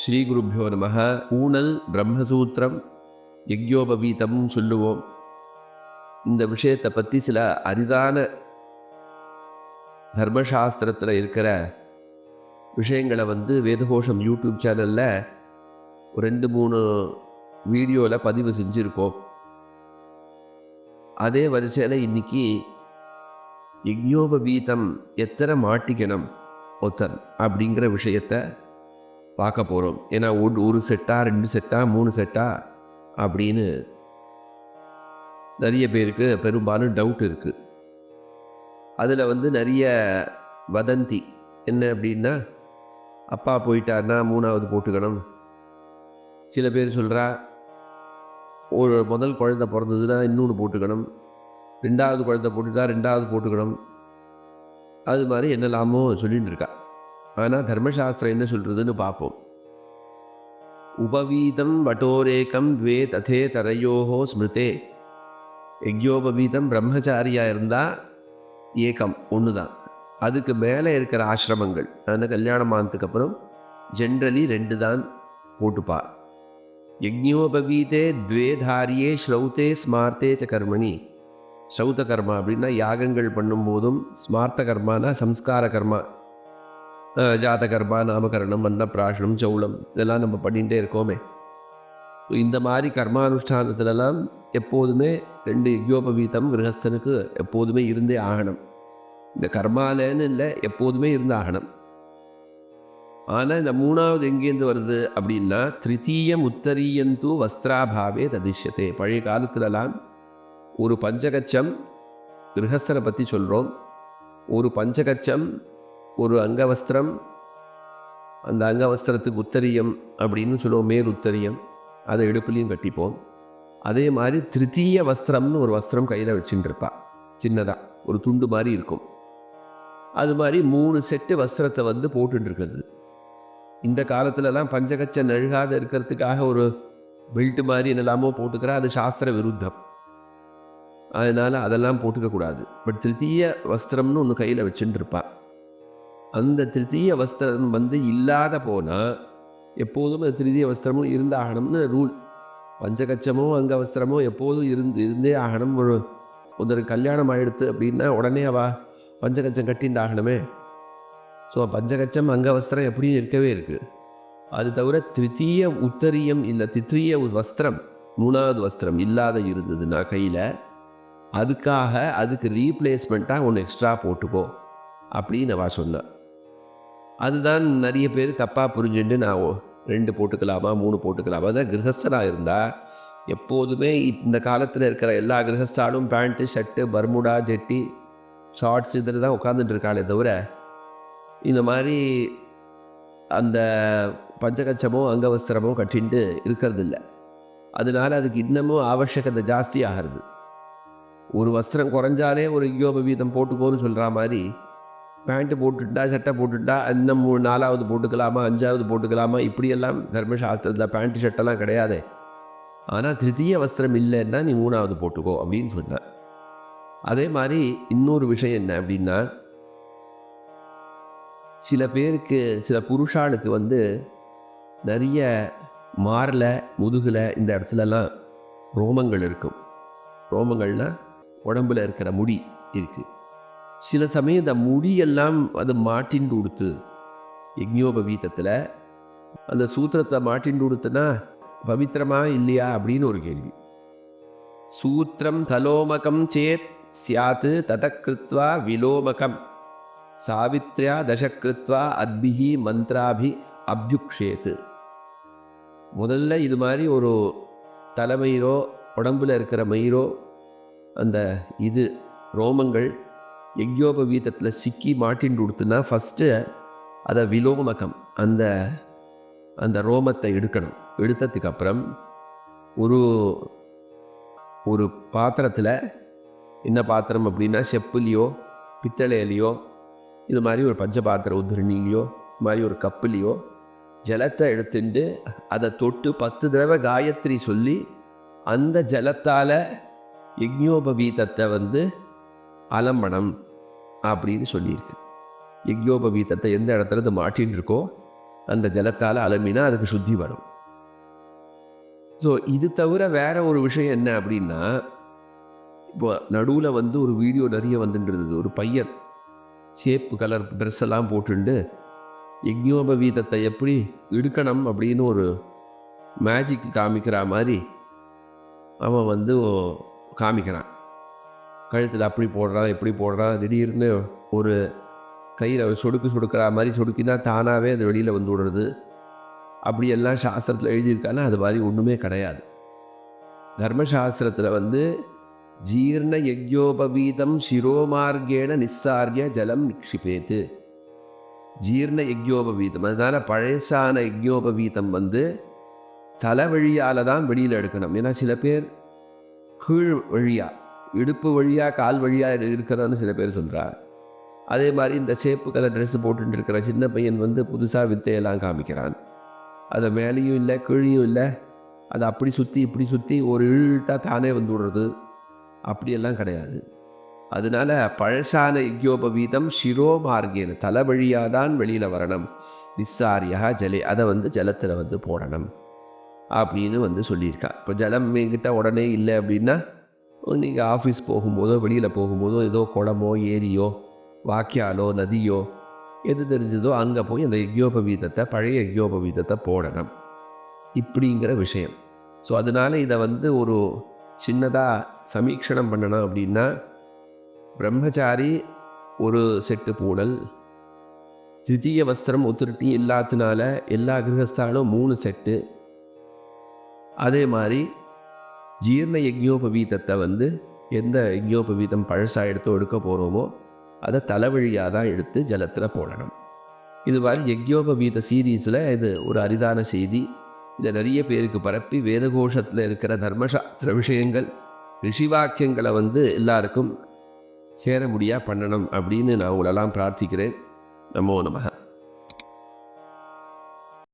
ஸ்ரீ குருப்பியோ நம. ஊனல் பிரம்மசூத்திரம் யக்யோபவீதம் சொல்லுவோம். இந்த விஷயத்தை பற்றி சில அரிதான தர்மசாஸ்திரத்தில் இருக்கிற விஷயங்களை வந்து வேதகோஷம் யூடியூப் சேனலில் ஒரு ரெண்டு மூணு வீடியோவில் பதிவு செஞ்சுருக்கோம். அதே வரிசையில் இன்றைக்கி யக்ஞோபவீதம் எத்தனை மாட்டிக்கணும் ஒத்தன் அப்படிங்கிற விஷயத்தை பார்க்க போகிறோம் ஏன்னா ஒரு ஒரு செட்டா ரெண்டு செட்டா மூணு செட்டா அப்படின்னு நிறைய பேருக்கு பெரும்பாலும் டவுட் இருக்குது அதில் வந்து நிறைய வதந்தி. என்ன அப்படின்னா அப்பா போயிட்டாருன்னா மூணாவது போட்டுக்கணும். சில பேர் சொல்கிறா ஒரு முதல் குழந்தை பிறந்ததுன்னா இன்னொன்று போட்டுக்கணும். ரெண்டாவது குழந்தை போட்டுட்டா ரெண்டாவது போட்டுக்கணும். அது மாதிரி என்னெல்லாமோ சொல்லிகிட்டு இருக்கா. ஆனால் தர்மசாஸ்திரம் என்ன சொல்கிறதுன்னு பார்ப்போம். உபவீதம் வட்டோரேக்கம் துவே ததே தரையோகோ ஸ்மிருதே. யக்யோபவீதம் பிரம்மச்சாரியாக இருந்தால் ஏகம் ஒன்று தான் அதுக்கு மேலே இருக்கிற ஆசிரமங்கள் அந்த கல்யாணம் ஆனதுக்கப்புறம் ஜென்ரலி ரெண்டு தான் போட்டுப்பா. யக்ஞோபவீதே துவேதாரியே ஸ்ரௌதே ஸ்மார்த்தே ச கர்மணி. ஸ்ரௌத கர்மா அப்படின்னா யாகங்கள் பண்ணும்போதும் ஸ்மார்த்த கர்மானா சம்ஸ்கார கர்மா. ஜாதகர்மா ஜாத கர்மா நாமகரணம் அன்னப்பிராஷனம் சௌளம் இதெல்லாம் நம்ம பண்ணிகிட்டே இருக்கோமே. இந்த மாதிரி கர்மானுஷ்டானத்துலலாம் எப்போதுமே ரெண்டு யக்யோபவீதம் கிரகஸ்தனுக்கு எப்போதுமே இருந்தே ஆகணும். இந்த கர்மாலன்னு இல்லை எப்போதுமே இருந்து ஆகணும் ஆனால் இந்த மூணாவது எங்கேருந்து வருது அப்படின்னா திருத்தீயம் உத்தரீயந்தூ வஸ்திராபாவே ததிஷ்யத்தே பழைய காலத்துலலாம் ஒரு பஞ்சகச்சம் கிரகஸ்தரை பற்றி சொல்கிறோம் ஒரு பஞ்சகச்சம் ஒரு அங்கவஸ்திரம் அந்த அங்கவஸ்திரத்துக்கு உத்தரியம் அப்படின்னு சொல்லுவோம் மேல் உத்தரியம். அதை இடுப்புலையும் கட்டிப்போம். அதே மாதிரி திருத்தீய வஸ்திரம்னு ஒரு வஸ்திரம் கையில் வச்சுட்டு இருப்பா சின்னதாக ஒரு துண்டு மாதிரி இருக்கும். அது மாதிரி மூணு செட்டு வஸ்திரத்தை வந்து போட்டுட்டு இந்த காலத்துலலாம் பஞ்சகச்ச நழுகாத இருக்கிறதுக்காக ஒரு பெல்ட் மாதிரி என்னெல்லாமோ போட்டுக்கிறா அது சாஸ்திர விருத்தம். அதனால் அதெல்லாம் போட்டுக்க கூடாது பட் திருத்தீய வஸ்திரம்னு ஒன்று கையில் வச்சுட்டு இருப்பா அந்த திருத்தீய வஸ்திரம் வந்து இல்லாத போனால் எப்போதும் அந்த திருத்தீய வஸ்திரமும் இருந்தாகணும்னு ரூல் பஞ்சகச்சமோ அங்க வஸ்திரமோ எப்போதும் இருந்து இருந்தே ஆகணும். ஒரு ஒரு கல்யாணம் ஆயிடுத்து அப்படின்னா உடனே அவா பஞ்சகச்சம் கட்டிண்டாகணுமே. ஸோ பஞ்சகச்சம் அங்க வஸ்திரம் எப்படியும் இருக்கவே இருக்குது அது தவிர திருத்தீய உத்தரியம் இல்லை தித்ரிய வஸ்திரம் மூணாவது வஸ்திரம் இல்லாத இருந்ததுன்னா கையில் அதுக்காக அதுக்கு ரீப்ளேஸ்மெண்ட்டாக ஒன்று எக்ஸ்ட்ரா போட்டுக்கோ அப்படின்னு அவள் சொன்னான் அதுதான் நிறைய பேர் தப்பாக புரிஞ்சுட்டு நான் ரெண்டு போட்டுக்கலாமா மூணு போட்டுக்கலாமா? அதான் கிரகஸ்தனாக இருந்தால் எப்போதுமே இந்த காலத்தில் இருக்கிற எல்லா கிரகஸ்தாலும் பேண்ட்டு ஷர்ட்டு பர்முடா ஜெட்டி ஷார்ட்ஸ் இதில் தான் உட்காந்துட்டு இருக்காளே தவிர இந்த மாதிரி அந்த பஞ்சகச்சமோ அங்கவஸ்திரமோ கட்டின்ட்டு இருக்கிறதில்ல. அதனால அதுக்கு இன்னமும் ஆவசியகத்தை ஜாஸ்தி ஆகிறது. ஒரு வஸ்திரம் குறைஞ்சாலே ஒரு யோபவீதம் போட்டுக்கோன்னு சொல்கிற மாதிரி பேண்ட்டு போட்டுட்டா சட்டை போட்டுட்டா இன்னும் மூணு நாலாவது போட்டுக்கலாமா அஞ்சாவது போட்டுக்கலாமா இப்படியெல்லாம் தர்மசாஸ்திரத்தில் பேண்ட்டு ஷர்ட்டெல்லாம் கிடையாது. ஆனால் திருத்தீய வஸ்திரம் இல்லைன்னா நீ மூணாவது போட்டுக்கோ அப்படின்னு சொன்னேன் அதே மாதிரி இன்னொரு விஷயம் என்ன அப்படின்னா சில பேருக்கு சில புருஷாளுக்கு வந்து நிறைய மாரில் முதுகில் இந்த இடத்துலலாம் ரோமங்கள் இருக்கும். ரோமங்கள்னால் உடம்பில் இருக்கிற முடி இருக்குது சில சமயம் இந்த முடியெல்லாம் அது மாட்டின் கொடுத்து யக்ஞோபவீதத்தில் அந்த சூத்திரத்தை மாட்டின் கொடுத்துனா பவித்திரமா இல்லையா அப்படின்னு ஒரு கேள்வி. சூத்திரம் தலோமகம் சேத் சியாத்து ததக்கிருத்வா விலோமகம். சாவித்ரியா தசக்கிருத்வா அத்பிஹி மந்த்ராபி அபியுக்ஷேத்து. முதல்ல இது மாதிரி ஒரு தலைமயிரோ உடம்பில் இருக்கிற மயிரோ அந்த இது ரோமங்கள் யக்யோபவீதத்தில் சிக்கி மாட்டின் கொடுத்துன்னா ஃபஸ்ட்டு அதை விலோமகம் அந்த அந்த ரோமத்தை எடுக்கணும். எடுத்ததுக்கு அப்புறம் ஒரு ஒரு பாத்திரத்தில் என்ன பாத்திரம் அப்படின்னா செப்புலேயோ பித்தளையிலையோ இது மாதிரி ஒரு பஞ்ச பாத்திர உதிரணிலையோ இது மாதிரி ஒரு கப்புலேயோ ஜலத்தை எடுத்துட்டு அதை தொட்டு பத்து தடவை காயத்ரி சொல்லி அந்த ஜலத்தால் யக்ஞோபவீதத்தை வந்து அலம்பனம் அப்படின்னு சொல்லியிருக்கு. யக்யோபவீதத்தை எந்த இடத்துல இது மாட்டின்னு இருக்கோ அந்த ஜலத்தால் அலம்பினா அதுக்கு சுத்தி வரும். ஸோ இது தவிர வேற ஒரு விஷயம் என்ன அப்படின்னா இப்போ நடுவில் வந்து ஒரு வீடியோ நிறைய வந்துட்டு இருந்தது ஒரு பையன் சேப்பு கலர் ட்ரெஸ் எல்லாம் போட்டுண்டு யக்ஞோபவீதத்தை எப்படி எடுக்கணும் அப்படின்னு ஒரு மேஜிக் காமிக்கிற மாதிரி அவன் வந்து காமிக்கிறான். கழுத்தில் அப்படி போடுறான் இப்படி போடுறான் திடீர்னு ஒரு கையில் சொடுக்கு சொடுக்கிற மாதிரி சொடுக்கினா தானாகவே அது வெளியில் வந்து விடுறது. அப்படியெல்லாம் சாஸ்திரத்தில் எழுதியிருக்கானா அது மாதிரி ஒன்றுமே கிடையாது. தர்மசாஸ்திரத்தில் வந்து ஜீர்ண யஜ்யோபவீதம் சிரோமார்கேண நிஸ்ஸார்ய ஜலம் நிக்ஷிபேத்து. ஜீர்ண யஜ்யோபவீதம் அதனால் பழசான யஜ்யோபவீதம் வந்து தலை வழியால் தான் வெளியில் எடுக்கணும். ஏன்னா சில பேர் கீழ் வழியாக இடுப்பு வழியாக கால் வழியாக இருக்கிறான்னு சில பேர் சொல்கிறார் அதே மாதிரி இந்த சேப்பு கலர் ட்ரெஸ் போட்டுட்டு இருக்கிற சின்ன பையன் வந்து புதுசாக வித்தையெல்லாம் காமிக்கிறான். அதை மேலேயும் இல்லை கீழையும் இல்லை. அதை அப்படி சுற்றி இப்படி சுற்றி ஒரு இழுட்டாக தானே வந்து விடுறது. அப்படியெல்லாம் கிடையாது. அதனால பழசான யஜ்யோபவீதம் சிரோமார்கேன தலை வழியாக தான் வெளியில் வரணும். நிஸ்ஸாரியா ஜலே அதை வந்து ஜலத்தில் வந்து போடணும். அப்படின்னு வந்து சொல்லியிருக்கா. இப்போ ஜலம் என்கிட்ட உடனே இல்லை அப்படின்னா நீங்கள் ஆஃபீஸ் போகும்போதோ வெளியில் போகும்போதோ ஏதோ குளமோ ஏரியோ வாக்கியாலோ நதியோ எது தெரிஞ்சதோ அங்கே போய் அந்த யோபவீதத்தை பழைய யோபவீதத்தை போடணும். இப்படிங்கிற விஷயம். ஸோ அதனால் இதை வந்து ஒரு சின்னதாக சமீக்ஷணம் பண்ணணும் அப்படின்னா பிரம்மச்சாரி ஒரு செட்டு பூடல் திருத்தீய வஸ்திரம் ஒத்துருட்டி இல்லாததுனால எல்லா கிரகஸ்தாலும் மூணு செட்டு அதே மாதிரி ஜீர்ண யஜ்ஞோபவீதத்தை வந்து எந்த யஜ்ஞோபவீதம் பழசாக எடுத்து எடுக்க போகிறோமோ அதை தலைவழியாக தான் எடுத்து ஜலத்தில் போடணும். இது மாதிரி யக்யோபவீத சீரீஸில் இது ஒரு அரிதான செய்தி. இதை நிறைய பேருக்கு பரப்பி வேதகோஷத்தில் இருக்கிற தர்மசாஸ்திர விஷயங்கள் ரிஷிவாக்கியங்களை வந்து எல்லாருக்கும் சேர முடியா பண்ணணும் அப்படின்னு நான் உங்களெல்லாம் பிரார்த்திக்கிறேன். நமோ நமக